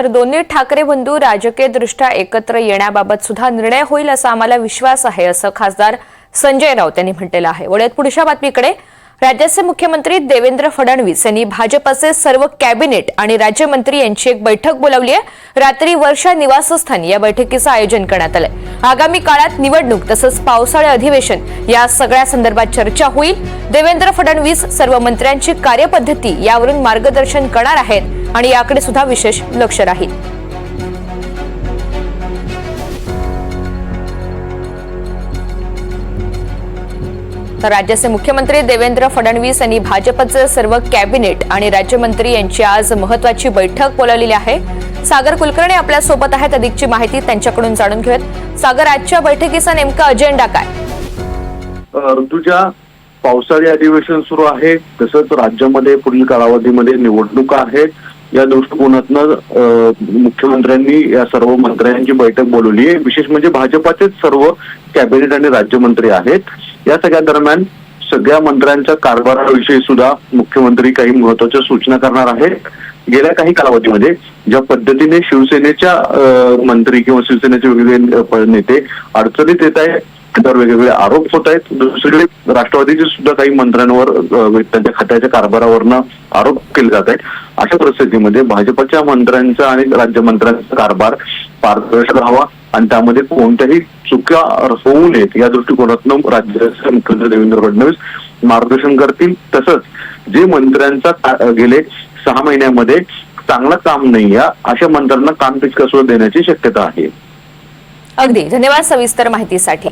तर दोन्ही ठाकरे बंधू राजकीयदृष्ट्या एकत्र येण्याबाबत सुद्धा निर्णय होईल असा आम्हाला विश्वास आहे असं खासदार संजय राऊत यांनी म्हटलेलं आहे. वळूयात पुढच्या बातमीकडे. राज्याचे मुख्यमंत्री देवेंद्र फडणवीस यांनी भाजपचे सर्व कॅबिनेट आणि राज्यमंत्री यांची एक बैठक बोलावली आहे. रात्री वर्षा निवासस्थानी या बैठकीचं आयोजन करण्यात आलंय. आगामी काळात निवडणूक तसंच पावसाळी अधिवेशन या सगळ्या संदर्भात चर्चा होईल. देवेंद्र फडणवीस सर्व मंत्र्यांची कार्यपद्धती यावरून मार्गदर्शन करणार आहेत. आणि याकडे सुद्धा विशेष लक्ष राहील. तर राज्याचे मुख्यमंत्री देवेंद्र फडणवीस यांनी भाजपचे सर्व कॅबिनेट आणि राज्यमंत्री यांची आज महत्वाची बैठक बोलावलेली आहे. सागर कुलकर्णी आपल्यासोबत आहेत अधिकची माहिती त्यांच्याकडून जाणून घेऊयात. सागर आजच्या बैठकीचा नेमका अजेंडा काय? ऋतूच्या पावसाळी अधिवेशन सुरू आहे. तसंच राज्यामध्ये पुढील कालावधीमध्ये निवडणुका आहेत. या दृष्टिकोनातनं मुख्यमंत्र्यांनी या सर्व मंत्र्यांची बैठक बोलवली आहे. विशेष म्हणजे भाजपाचेच सर्व कॅबिनेट आणि राज्यमंत्री आहेत. या सगळ्या दरम्यान सगळ्या मंत्र्यांच्या कारभाराविषयी सुद्धा मुख्यमंत्री काही महत्त्वाच्या सूचना करणार आहेत. गेल्या काही कालावधीमध्ये ज्या पद्धतीने शिवसेनेच्या मंत्री किंवा शिवसेनेचे वेगवेगळे नेते अडचणीत येत आहेत त्यावर वेगवेगळे आरोप होत आहेत. दुसरीकडे राष्ट्रवादीचे सुद्धा काही मंत्र्यांवर त्यांच्या खात्याच्या कारभारावरनं आरोप केले जात आहेत. अशा परिस्थितीमध्ये भाजपच्या मंत्र्यांचा आणि राज्यमंत्र्यांचा कारभार पारदर्शक राहावा आणि त्यामध्ये कोणत्याही चुका होऊ नयेत या दृष्टिकोनातून राज्याचे मुख्यमंत्री देवेंद्र फडणवीस मार्गदर्शन करतील. तसंच जे मंत्र्यांचा गेले सहा महिन्यामध्ये चांगलं काम नाही या अशा मंत्र्यांना काम सुद्धा देण्याची शक्यता आहे. अगदी. धन्यवाद सविस्तर माहितीसाठी.